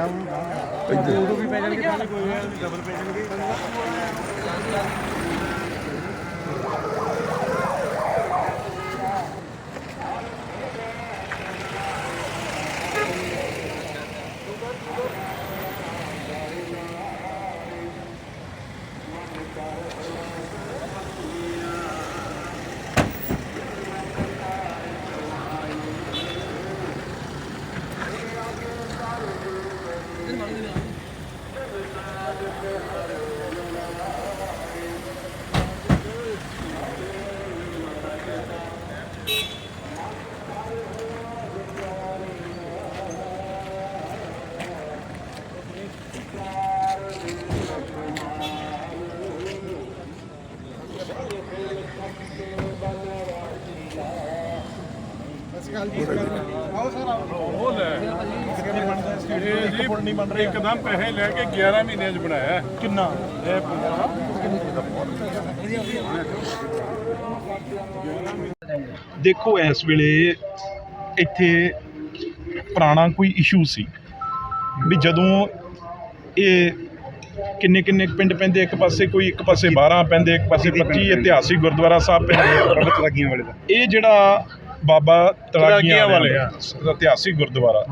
ਆਇਆ ਉਹ ਇੱਧਰ। ਉਦੋਂ ਵੀ ਪੈ ਜਾਣਗੇ ਡਬਲ ਪੈ ਜਾਣਗੇ। ਉਹ ਲੈ। ਇਹ ਜੀ ਇੱਕਦਮ ਪੈਸੇ ਲੈ ਕੇ 11 ਮਹੀਨਿਆਂ 'ਚ ਬਣਾਇਆ। ਹੈ। ਕਿੰਨਾ? ਇਹ ਪੂਰਾ। ਦੇਖੋ ਇਸ ਵੇਲੇ ਇੱਥੇ ਪੁਰਾਣਾ ਕੋਈ ਇਸ਼ੂ ਸੀ ਵੀ ਜਦੋਂ ਇਹ ਕਿੰਨੇ ਕਿੰਨੇ ਪਿੰਡ ਪੈਂਦੇ ਇੱਕ ਪਾਸੇ ਕੋਈ ਇੱਕ ਪਾਸੇ 12 ਪੈਂਦੇ ਇੱਕ ਪਾਸੇ 25 ਇਤਿਹਾਸਿਕ ਗੁਰਦੁਆਰਾ ਸਾਹਿਬ ਪੈਂਦੇ। ਲੱਗੀਆਂ ਵਾਲੇ ਦਾ। ਇਹ ਜਿਹੜਾ ਬਾਬਾ ਤਲਾਗੀਆਂ ਵਾਲੇ ਵਾਲੇ ਦਾ ਇਤਿਹਾਸਿਕ ਗੁਰਦੁਆਰਾ।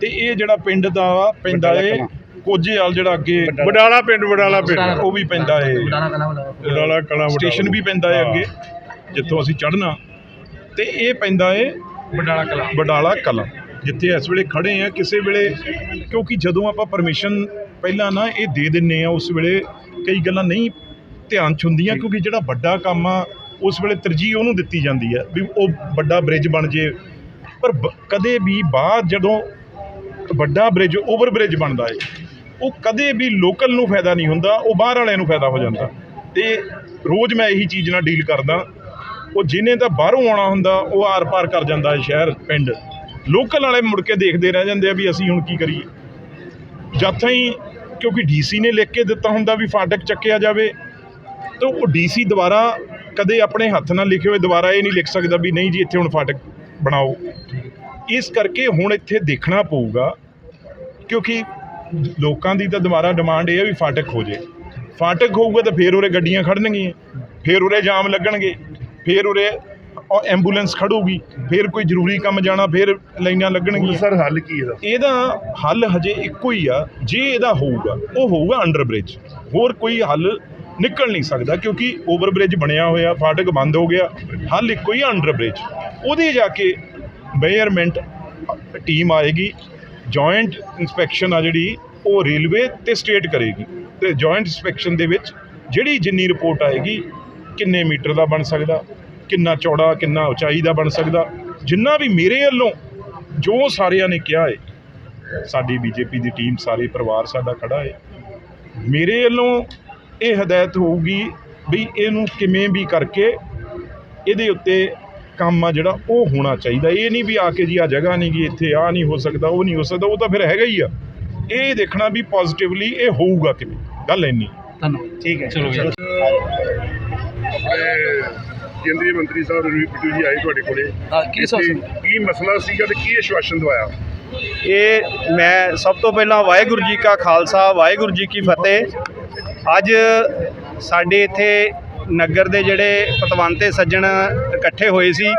ਤੇ ਇਹ ਜਿਹੜਾ ਪਿੰਡ ਦਾ ਪੈਂਦਾ ਏ ਕੋਜੇਵਾਲ ਜਿਹੜਾ ਅੱਗੇ ਬਡਾਲਾ ਪਿੰਡ ਬਡਾਲਾ ਪਿੰਡ। ਉਹ ਵੀ ਪੈਂਦਾ ਏ ਬਡਾਲਾ ਕਲਾ ਸਟੇਸ਼ਨ ਵੀ ਪੈਂਦਾ ਏ ਅੱਗੇ ਜਿੱਥੋਂ ਅਸੀਂ ਚੜ੍ਹਨਾ। ਤੇ ਇਹ ਪੈਂਦਾ ਏ ਬਡਾਲਾ ਕਲਾ। ਬਡਾਲਾ ਕਲਾਂ ਜਿੱਥੇ ਇਸ ਵੇਲੇ ਖੜੇ ਆ ਕਿਸੇ ਵੇਲੇ ਕਿਉਂਕਿ ਜਦੋਂ ਆਪਾਂ ਪਰਮਿਸ਼ਨ ਪਹਿਲਾਂ ਨਾ ਇਹ ਦੇ ਦਿੰਨੇ ਆ ਉਸ ਵੇਲੇ ਕਈ ਗੱਲਾਂ ਨਹੀਂ ਧਿਆਨ ਚ ਹੁੰਦੀਆਂ ਕਿਉਂਕਿ ਜਿਹੜਾ ਵੱਡਾ ਕੰਮ ਆ ਉਸ ਵੇਲੇ ਤਰਜੀਹ ਉਹਨੂੰ ਦਿੱਤੀ ਜਾਂਦੀ ਹੈ ਵੀ ਉਹ ਵੱਡਾ ਬ੍ਰਿਜ ਬਣ ਜੇ। ਪਰ ਬ- ਕਦੇ ਵੀ ਬਾਅਦ ਜਦੋਂ ਵੱਡਾ ਬ੍ਰਿਜ ਓਵਰ ਬ੍ਰਿਜ ਬਣਦਾ ਏ, ਉਹ ਕਦੇ ਵੀ ਲੋਕਲ ਨੂੰ ਫਾਇਦਾ ਨਹੀਂ ਹੁੰਦਾ, ਉਹ ਬਾਹਰ ਵਾਲਿਆਂ ਨੂੰ ਫਾਇਦਾ ਹੋ ਜਾਂਦਾ। ਤੇ ਰੋਜ਼ ਮੈਂ ਇਹੀ ਚੀਜ਼ ਨਾਲ ਡੀਲ ਕਰਦਾ, ਉਹ ਜਿਹਨੇ ਤਾਂ ਬਾਹਰੋਂ ਆਉਣਾ ਹੁੰਦਾ, ਉਹ ਆਰ-ਪਾਰ ਕਰ ਜਾਂਦਾ ਹੈ ਸ਼ਹਿਰ, ਪਿੰਡ। ਲੋਕਲ ਵਾਲੇ ਮੁੜ ਕੇ ਦੇਖਦੇ ਰਹਿ ਜਾਂਦੇ ਆ ਵੀ ਅਸੀਂ ਹੁਣ ਕੀ ਕਰੀਏ। ਜਦ ਹੀ ਕਿਉਂਕਿ ਡੀਸੀ ਨੇ ਲਿਖ ਕੇ ਦਿੱਤਾ ਹੁੰਦਾ ਵੀ ਫਾਟਕ ਚੱਕਿਆ ਜਾਵੇ, ਤਾਂ ਉਹ ਡੀਸੀ ਦੁਬਾਰਾ ਕਦੇ ਆਪਣੇ ਹੱਥ ਨਾਲ ਲਿਖੇ ਹੋਏ ਦੁਬਾਰਾ ਇਹ ਨਹੀਂ ਲਿਖ ਸਕਦਾ ਵੀ ਨਹੀਂ ਜੀ ਇੱਥੇ ਹੁਣ ਫਾਟਕ ਬਣਾਓ। ਇਸ ਕਰਕੇ ਹੁਣ ਇੱਥੇ ਦੇਖਣਾ ਪਊਗਾ ਕਿਉਂਕਿ ਲੋਕਾਂ ਦੀ ਤਾਂ ਦੁਬਾਰਾ ਡਿਮਾਂਡ ਇਹ ਹੈ ਵੀ ਫਾਟਕ ਹੋ ਜੇ। ਫਾਟਕ ਹੋਊਗਾ ਤਾਂ ਫੇਰ ਉਰੇ ਗੱਡੀਆਂ ਖੜਨਗੀਆਂ ਫੇਰ ਉਰੇ ਜਾਮ ਲੱਗਣਗੇ ਫੇਰ ਉਰੇ ਐਂਬੂਲੈਂਸ ਖੜੂਗੀ ਫੇਰ ਕੋਈ ਜ਼ਰੂਰੀ ਕੰਮ ਜਾਣਾ ਫੇਰ ਲਾਈਨਾਂ ਲੱਗਣਗੀਆਂ। ਸਰ ਹੱਲ ਕੀ ਇਹਦਾ? ਇਹਦਾ ਹੱਲ ਹਜੇ ਇੱਕੋ ਹੀ ਆ ਜੇ ਇਹਦਾ ਹੋਊਗਾ ਉਹ ਹੋਊਗਾ ਅੰਡਰ ਬ੍ਰਿਜ ਹੋਰ ਕੋਈ ਹੱਲ ਨਿਕਲ ਨਹੀਂ ਸਕਦਾ ਕਿਉਂਕਿ ਓਵਰ ਬ੍ਰਿਜ ਬਣਿਆ ਹੋਇਆ, ਫਾਟਕ ਬੰਦ ਹੋ ਗਿਆ। ਹੱਲ ਇੱਕੋ ਹੀ ਅੰਡਰ ਬ੍ਰਿਜ ਉਹਦੇ ਜਾ ਕੇ ਮੇਅਰਮੈਂਟ ਟੀਮ ਆਏਗੀ ਜੁਆਇੰਟ ਇਨਸਪੈਕਸ਼ਨ ਆ ਜਿਹੜੀ, ਉਹ ਰੇਲਵੇ ਤੇ ਸਟੇਟ ਕਰੇਗੀ। ਤੇ ਜੁਆਇੰਟ ਇਨਸਪੈਕਸ਼ਨ ਦੇ ਵਿੱਚ ਜਿਹੜੀ ਜਿੰਨੀ ਰਿਪੋਰਟ ਆਏਗੀ, ਕਿੰਨੇ ਮੀਟਰ ਦਾ ਬਣ ਸਕਦਾ, ਕਿੰਨਾ ਚੌੜਾ, ਕਿੰਨਾ ਉਚਾਈ ਦਾ ਬਣ ਸਕਦਾ, ਜਿੰਨਾ ਵੀ ਮੇਰੇ ਵੱਲੋਂ ਜੋ ਸਾਰਿਆਂ ਨੇ ਕਿਹਾ ਹੈ ਸਾਡੀ ਬੀਜੇਪੀ ਦੀ ਟੀਮ ਸਾਰੇ ਪਰਿਵਾਰ ਸਾਡਾ ਖੜਾ ਹੈ ਮੇਰੇ ਵੱਲੋਂ ਇਹ ਹਦਾਇਤ ਹੋਊਗੀ ਵੀ ਇਹਨੂੰ ਕਿਵੇਂ ਵੀ ਕਰਕੇ ਇਹਦੇ ਉੱਤੇ ਕੰਮ ਆ ਜਿਹੜਾ ਉਹ ਹੋਣਾ ਚਾਹੀਦਾ। ਇਹ ਨਹੀਂ ਵੀ ਆ ਕੇ ਜੀ ਆ ਜਗ੍ਹਾ ਨਹੀਂ ਗੀ ਇੱਥੇ ਆ ਨਹੀਂ ਹੋ ਸਕਦਾ ਉਹ ਨਹੀਂ ਹੋ ਸਕਦਾ ਉਹ ਤਾਂ ਫਿਰ ਹੈਗਾ ਹੀ ਆ। ਇਹ ਦੇਖਣਾ ਵੀ ਪੋਜ਼ਿਟਿਵਲੀ ਇਹ ਹੋਊਗਾ ਕਿਵੇਂ ਗੱਲ ਇੰਨੀ। ਠੀਕ ਹੈ। ਚਲੋ ਜੀ। ਆਪਣੇ ਕੇਂਦਰੀ ਮੰਤਰੀ ਸਾਹਿਬ ਰਣਜੀਤ ਬਿੱਟੂ ਜੀ ਆਏ ਤੁਹਾਡੇ ਕੋਲੇ? ਕੀ ਮਸਲਾ ਸੀਗਾ ਤੇ ਕੀ ਆਸ਼ਵਾਸਨ ਦਵਾਇਆ? ਇਹ ਮੈਂ ਸਭ ਤੋਂ ਪਹਿਲਾਂ ਵਾਹਿਗੁਰੂ ਜੀ ਕਾ ਖਾਲਸਾ ਵਾਹਿਗੁਰੂ ਜੀ ਕੀ ਫਤਿਹ। ਅੱਜ ਸਾਡੇ ਇੱਥੇ ਨਗਰ ਦੇ ਜਿਹੜੇ ਪਤਵੰਤੇ ਸੱਜਣ ਇਕੱਠੇ ਹੋਏ ਸੀ,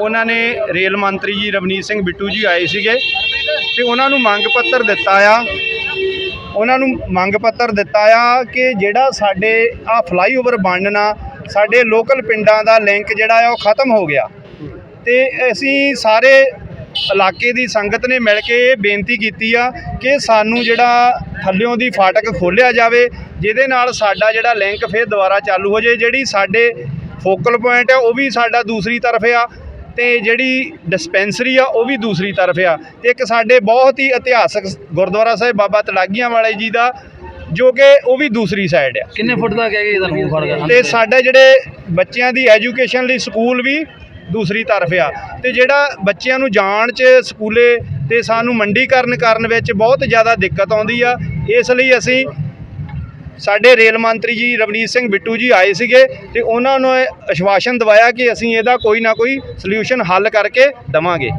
ਉਹਨਾਂ ਨੇ ਰੇਲ ਮੰਤਰੀ ਜੀ ਰਵਨੀਤ ਸਿੰਘ ਬਿੱਟੂ ਜੀ ਆਏ ਸੀਗੇ ਤੇ ਉਹਨਾਂ ਨੂੰ ਮੰਗ ਪੱਤਰ ਦਿੱਤਾ ਆ। ਉਹਨਾਂ ਨੂੰ ਮੰਗ ਪੱਤਰ ਦਿੱਤਾ ਆ ਕਿ ਜਿਹੜਾ ਸਾਡੇ ਆ ਫਲਾਈਓਵਰ ਬਣਨਾ, ਸਾਡੇ ਲੋਕਲ ਪਿੰਡਾਂ ਦਾ ਲਿੰਕ ਜਿਹੜਾ ਆ ਉਹ ਖਤਮ ਹੋ ਗਿਆ। ਤੇ ਅਸੀਂ ਸਾਰੇ ਇਲਾਕੇ ਦੀ ਸੰਗਤ ਨੇ ਮਿਲ ਕੇ ਇਹ ਬੇਨਤੀ ਕੀਤੀ ਆ ਕਿ ਸਾਨੂੰ ਜਿਹੜਾ ਥੱਲਿਓਂ ਦੀ ਫਾਟਕ ਖੋਲ੍ਹਿਆ ਜਾਵੇ ਜਿਹਦੇ ਨਾਲ ਸਾਡਾ ਜਿਹੜਾ ਲਿੰਕ ਫਿਰ ਦੁਬਾਰਾ ਚਾਲੂ ਹੋ ਜਾਏ ਜਿਹੜੀ ਸਾਡੇ ਫੋਕਲ ਪੁਆਇੰਟ ਆ ਉਹ ਵੀ ਸਾਡਾ ਦੂਸਰੀ ਤਰਫ ਆ ਤੇ ਜਿਹੜੀ ਡਿਸਪੈਂਸਰੀ ਆ ਉਹ ਵੀ ਦੂਸਰੀ ਤਰਫ ਆ। ਤੇ ਇੱਕ ਸਾਡੇ ਬਹੁਤ ਹੀ ਇਤਿਹਾਸਕ ਗੁਰਦੁਆਰਾ ਸਾਹਿਬ ਬਾਬਾ ਤਲਾਗੀਆਂ ਵਾਲੇ ਜੀ ਦਾ ਜੋ ਕਿ ਉਹ ਵੀ ਦੂਸਰੀ ਸਾਈਡ ਆ। ਕਿੰਨੇ ਫੁੱਟ ਦਾ ਕਹਿ ਗਏ ਤੁਹਾਨੂੰ ਫੜ ਤੇ ਸਾਡੇ ਜਿਹੜੇ ਬੱਚਿਆਂ ਦੀ ਐਜੂਕੇਸ਼ਨ ਲਈ ਸਕੂਲ ਵੀ ਦੂਸਰੀ ਤਰਫ ਆ। ਤੇ ਜਿਹੜਾ ਬੱਚਿਆਂ ਨੂੰ ਜਾਣ 'ਚ ਸਕੂਲੇ ਤੇ ਸਾਨੂੰ ਮੰਡੀਕਰਨ ਕਰਨ ਵਿੱਚ ਬਹੁਤ ਜ਼ਿਆਦਾ ਦਿੱਕਤ ਆਉਂਦੀ ਆ ਇਸ ਲਈ ਅਸੀਂ ਸਾਡੇ ਰੇਲ ਮੰਤਰੀ ਜੀ ਰਵਨੀਤ ਸਿੰਘ ਬਿੱਟੂ ਜੀ ਆਏ ਸੀਗੇ ਤੇ ਉਹਨਾਂ ਨੂੰ ਇਹ ਆਸ਼ਵਾਸਨ ਦਵਾਇਆ ਕਿ ਅਸੀਂ ਇਹਦਾ ਕੋਈ ਨਾ ਕੋਈ ਸੋਲੂਸ਼ਨ ਹੱਲ ਕਰਕੇ ਦਵਾਂਗੇ।